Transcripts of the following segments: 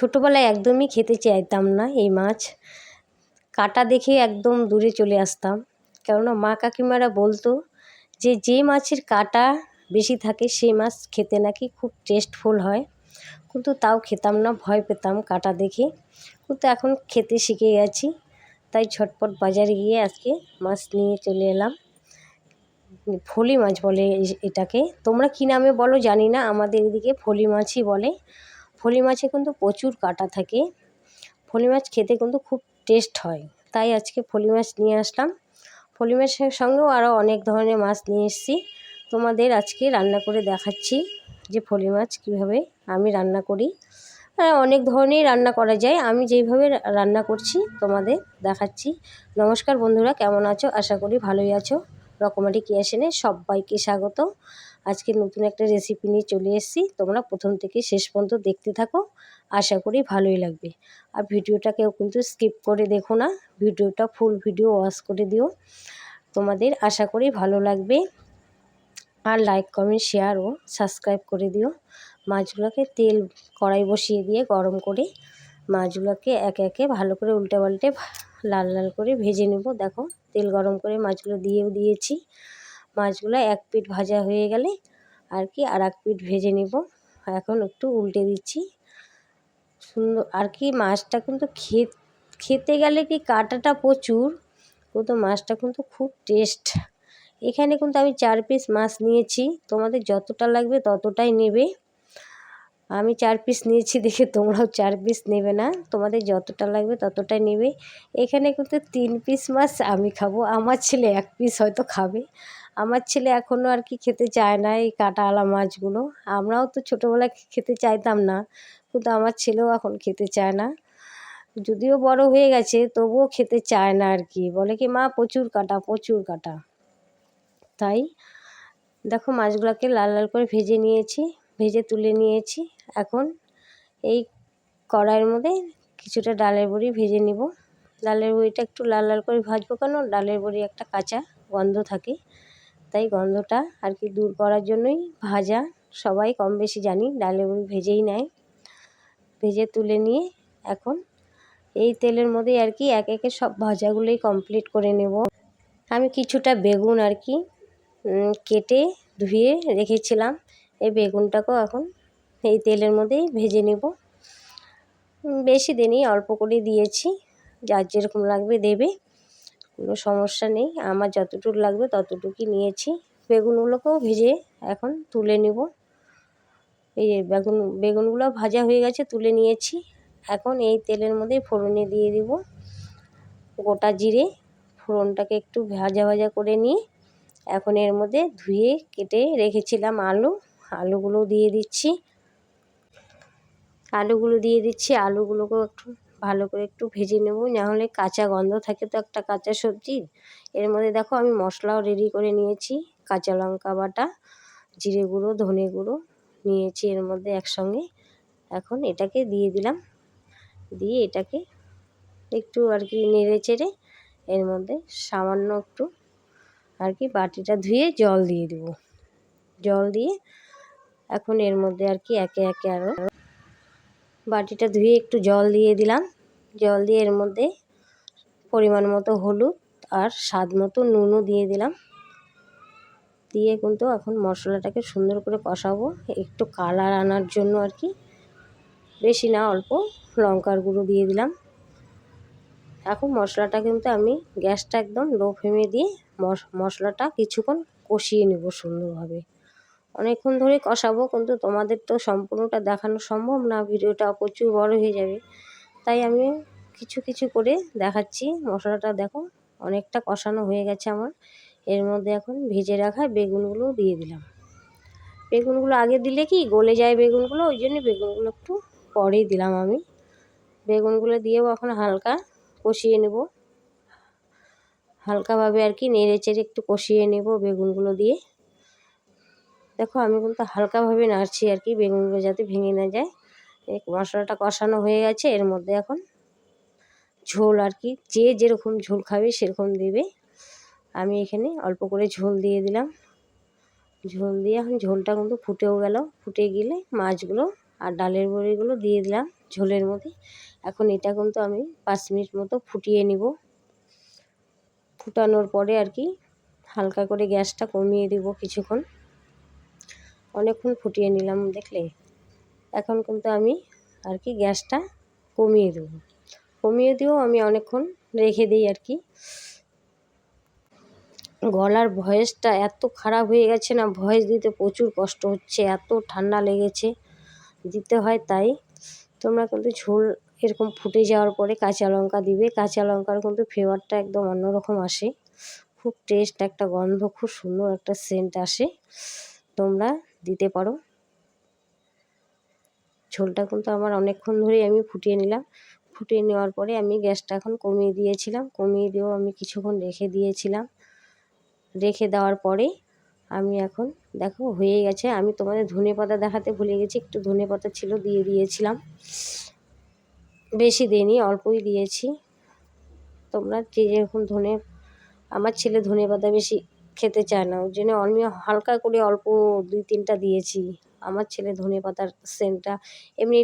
ছোটোবেলায় একদমই খেতে চাইতাম না এই মাছ। কাটা দেখে একদম দূরে চলে আসতাম। কেননা মা কাকিমারা বলতো যে যে মাছের কাটা বেশি থাকে, সেই মাছ খেতে নাকি খুব টেস্টফুল হয়। কিন্তু তাও খেতাম না, ভয় পেতাম কাটা দেখে। কিন্তু এখন খেতে শিখে গেছি, তাই ঝটপট বাজারে গিয়ে আজকে মাছ নিয়ে চলে এলাম। ফলি মাছ বলে এটাকে। তোমরা কী নামে বলো জানি না, আমাদের এদিকে ফলি মাছই বলে। ফলি মাছে কিন্তু প্রচুর কাঁটা থাকে। ফলি মাছ খেতে কিন্তু খুব টেস্ট হয়। তাই আজকে ফলি মাছ নিয়ে আসলাম। ফলি মাছের সঙ্গেও আরও অনেক ধরনের মাছ নিয়ে এসেছি। তোমাদের আজকে রান্না করে দেখাচ্ছি যে ফলি মাছ কীভাবে আমি রান্না করি। হ্যাঁ অনেক ধরনেরই রান্না করা যায়। আমি যেইভাবে রান্না করছি তোমাদের দেখাচ্ছি। নমস্কার বন্ধুরা, কেমন আছো? আশা করি ভালোই আছো। রকমারি ক্রিয়েশনে সবাইকে স্বাগত। আজকে নতুন একটা রেসিপি নিয়ে চলে এসেছি। তোমরা প্রথম থেকে শেষ পর্যন্ত দেখতে থাকো। আশা করি ভালোই লাগবে। আর ভিডিওটা কেউ কিন্তু স্কিপ করে দেখো না। ভিডিওটা ফুল ভিডিও ওয়াশ করে দিও। তোমাদের আশা করি ভালো লাগবে। আর লাইক কমেন্ট শেয়ার ও সাবস্ক্রাইব করে দিও। মাছগুলোকে তেল কড়াই বসিয়ে দিয়ে গরম করে মাছগুলোকে একে একে ভালো করে উল্টে পাল্টে লাল লাল করে ভেজে নেব। দেখো তেল গরম করে মাছগুলো দিয়েও দিয়েছি। মাছগুলো এক পিঠ ভাজা হয়ে গেলে আর কি আর এক পিঠ ভেজে নেব। এখন একটু উল্টে দিচ্ছি। সুন্দর, আর কি মাছটা কিন্তু খেতে গেলে কি কাটাটা প্রচুর, কিন্তু মাছটা কিন্তু খুব টেস্ট এখানে কিন্তু আমি চার পিস মাছ নিয়েছি, তোমাদের যতটা লাগবে ততটাই নেবে। আমি চার পিস নিয়েছি, দেখে তোমরাও চার পিস নেবে না। তোমাদের যতটা লাগবে ততটাই নেবে। এখানে কিন্তু তিন পিস মাছ আমি খাব। আমার ছেলে এক পিস হয়তো খাবে। আমার ছেলে এখনও আর কি খেতে চায় না এই কাঁটাওয়ালা মাছগুলো। আমরাও তো ছোটোবেলায় খেতে চাইতাম না। কিন্তু আমার ছেলেও এখন খেতে চায় না। যদিও বড় হয়ে গেছে, তবুও খেতে চায় না আর কি। বলে কি, মা, প্রচুর কাটা প্রচুর কাটা। তাই দেখো মাছগুলোকে লাল লাল করে ভেজে নিয়েছি। ভেজে তুলে নিয়েছি। এখন এই কড়াইয়ের মধ্যে কিছুটা ডালের বড়ি ভেজে নিব। ডালের বড়িটা একটু লাল লাল করে ভাজবো কেন? ডালের বড়ি একটা কাঁচা গন্ধ থাকে। তাই গন্ধটা আর কি দূর করার জন্যই ভাজা। সবাই কম বেশি জানি, ডালের বড়ি ভেজেই নেয়। ভেজে তুলে নিয়ে এখন এই তেলের মধ্যেই আর কি এক একে সব ভাজাগুলোই কমপ্লিট করে নেব। আমি কিছুটা বেগুন আর কি কেটে ধুয়ে রেখেছিলাম। এই বেগুনটাকেও এখন এই তেলের মধ্যেই ভেজে নেব। বেশি দিনই অল্প করে দিয়েছি, যার যেরকম লাগবে দেবে, কোনো সমস্যা নেই। আমার যতটুকু লাগবে ততটুকুই নিয়েছি। বেগুনগুলোকেও ভেজে এখন তুলে নেব। এই বেগুন, বেগুনগুলো ভাজা হয়ে গেছে, তুলে নিয়েছি। এখন এই তেলের মধ্যে ফোড়নে দিয়ে দিব। গোটা জিরে, ফোড়নটাকে একটু ভাজা ভাজা করে নিয়ে এখন এর মধ্যে ধুয়ে কেটে রেখেছিলাম আলু। আলুগুলো দিয়ে দিচ্ছি। আলুগুলো দিয়ে দিচ্ছি। আলুগুলোকেও একটু ভালো করে একটু ভেজে নেব। নাহলে কাঁচা গন্ধ থাকে তো একটা কাঁচা সবজির এর মধ্যে দেখো আমি মশলাও রেডি করে নিয়েছি। কাঁচা লঙ্কা বাটা, জিরে গুঁড়ো, ধনে গুঁড়ো নিয়েছি এর মধ্যে একসঙ্গে। এখন এটাকে দিয়ে দিলাম। দিয়ে এটাকে একটু আর কি নেড়ে চেড়ে এর মধ্যে সামান্য একটু আর কি বাটিটা ধুয়ে জল দিয়ে দেব। জল দিয়ে এখন এর মধ্যে আর কি একে একে আরও বাটিটা ধুয়ে একটু জল দিয়ে দিলাম। জল দিয়ে এর মধ্যে পরিমাণ মতো হলুদ আর স্বাদ মতো নুনও দিয়ে দিলাম। দিয়ে কিন্তু এখন মশলাটাকে সুন্দর করে কষাবো। একটু কালার আনার জন্য আর কি। বেশি না, অল্প লঙ্কার গুঁড়ো দিয়ে দিলাম। এখন মশলাটা কিন্তু আমি গ্যাসটা একদম লো ফ্লেমে দিয়ে মশলাটা কিছুক্ষণ কষিয়ে নেব সুন্দরভাবে। অনেকক্ষণ ধরে কষাবো, কিন্তু তোমাদের তো সম্পূর্ণটা দেখানো সম্ভব না, ভিডিওটা প্রচুর বড় হয়ে যাবে। তাই আমি কিছু কিছু করে দেখাচ্ছি। মশলাটা দেখো, অনেকটা কষানো হয়ে গেছে আমার। এর মধ্যে এখন ভেজে রাখা বেগুনগুলো দিয়ে দিলাম। বেগুনগুলো আগে দিলে কি গলে যায় বেগুনগুলো? ওই জন্য বেগুনগুলো একটু পরেই দিলাম আমি। বেগুনগুলো দিয়েও এখন হালকা কষিয়ে নেব। হালকাভাবে আর কি নেড়ে চেড়ে একটু কষিয়ে নেব বেগুনগুলো দিয়ে। দেখো, আমি কিন্তু হালকাভাবে নাড়ছি আর কি, বেগুনগুলো যাতে ভেঙে না যায়। মশলাটা কষানো হয়ে গেছে, এর মধ্যে এখন ঝোল আর কি, যে যেরকম ঝোল খাবে সেরকম দেবে। আমি এখানে অল্প করে ঝোল দিয়ে দিলাম। ঝোল দিয়ে এখন ঝোলটা কিন্তু ফুটেও গেল। ফুটে গেলে মাছগুলো আর ডালের বড়িগুলো দিয়ে দিলাম ঝোলের মধ্যে। এখন এটা কিন্তু আমি পাঁচ মিনিট মতো ফুটিয়ে নিব। ফুটানোর পরে আর কি হালকা করে গ্যাসটা কমিয়ে দিব কিছুক্ষণ। অনেকক্ষণ ফুটিয়ে নিলাম দেখলে? এখন কিন্তু আমি আর কি গ্যাসটা কমিয়ে দেবো। কমিয়ে দিয়েও আমি অনেকক্ষণ রেখে দিই আর কি। গলার ভয়েসটা এত খারাপ হয়ে গেছে না, ভয়েস দিতে প্রচুর কষ্ট হচ্ছে, এত ঠান্ডা লেগেছে। দিতে হয় তাই। তোমরা কিন্তু ঝোল এরকম ফুটে যাওয়ার পরে কাঁচা লঙ্কা দিবে। কাঁচা লঙ্কার কিন্তু ফ্লেভারটা একদম অন্যরকম আসে। খুব টেস্ট একটা গন্ধ, খুব সুন্দর একটা সেন্ট আসে। তোমরা দিতে পারো। ঝোলটা কিন্তু আমার অনেকক্ষণ ধরেই আমি ফুটিয়ে নিলাম। ফুটিয়ে নেওয়ার পরে আমি গ্যাসটা এখন কমিয়ে দিয়েছিলাম। কমিয়ে দিয়েও আমি কিছুক্ষণ রেখে দিয়েছিলাম। রেখে দেওয়ার পরে আমি এখন, দেখো, হয়ে গেছে। আমি তোমাদের ধনে পাতা দেখাতে ভুলে গেছি। একটু ধনে পাতা ছিল, দিয়ে দিয়েছিলাম। বেশি দিইনি, অল্পই দিয়েছি। তোমরা যে যেরকম ধনে, আমার ছেলে ধনে পাতা বেশি খেতে চায় না। ওই জন্য আমি হালকা করে অল্প দুই তিনটা দিয়েছি। আমার ছেলে ধনে পাতার সেন্টটা এমনি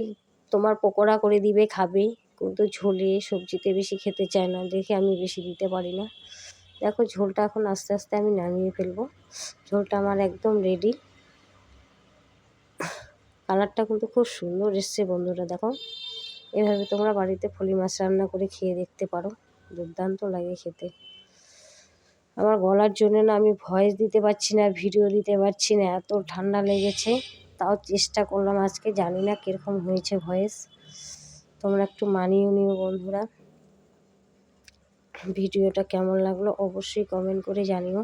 তোমার পকোড়া করে দিবে, খাবে। কিন্তু ঝোলে, সবজিতে বেশি খেতে চায় না। দেখে আমি বেশি দিতে পারি না। দেখো, ঝোলটা এখন আস্তে আস্তে আমি নামিয়ে ফেলব। ঝোলটা আমার একদম রেডি কালারটা কিন্তু খুব সুন্দর এসছে বন্ধুরা, দেখো। এভাবে তোমরা বাড়িতে ফলি মাছ রান্না করে খেয়ে দেখতে পারো। দুর্দান্ত লাগে খেতে। আমার গলার জন্য না আমি ভয়েস দিতে পারছি না ভিডিও দিতে পারছি না, এত ঠান্ডা লেগেছে। তাও চেষ্টা করলাম আজকে, জানি না কীরকম হয়েছে ভয়েস। তোমরা একটু মানিয়ে নিও বন্ধুরা। ভিডিওটা কেমন লাগল অবশ্যই কমেন্ট করে জানিও।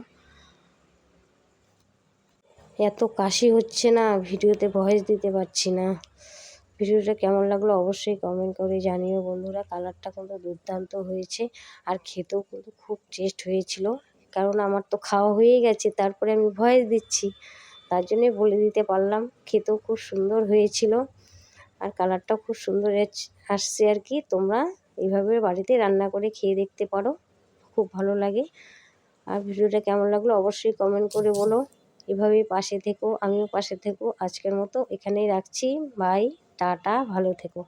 এত কাশি হচ্ছে না, ভিডিওতে ভয়েস দিতে পারছি না। ভিডিওটা কেমন লাগল অবশ্যই কমেন্ট করে জানিও বন্ধুরা। কালারটা কিন্তু দুর্দান্ত হয়েছে, আর খেতেও কিন্তু খুব টেস্ট হয়েছিল। কারণ আমার তো খাওয়া হয়ে গেছে, তারপরে আমি ভয়েস দিচ্ছি। তার জন্যে বলে দিতে পারলাম, খেতেও খুব সুন্দর হয়েছিল আর কালারটাও খুব সুন্দর আসছে আর কি। তোমরা এইভাবে বাড়িতে রান্না করে খেয়ে দেখতে পারো, খুব ভালো লাগে। আর ভিডিওটা কেমন লাগল অবশ্যই কমেন্ট করে বলো। এভাবেই পাশে থেকো, আমিও পাশে থেকো। আজকের মতো এখানেই রাখছি। বাই, টাটা, ভালো থেকো।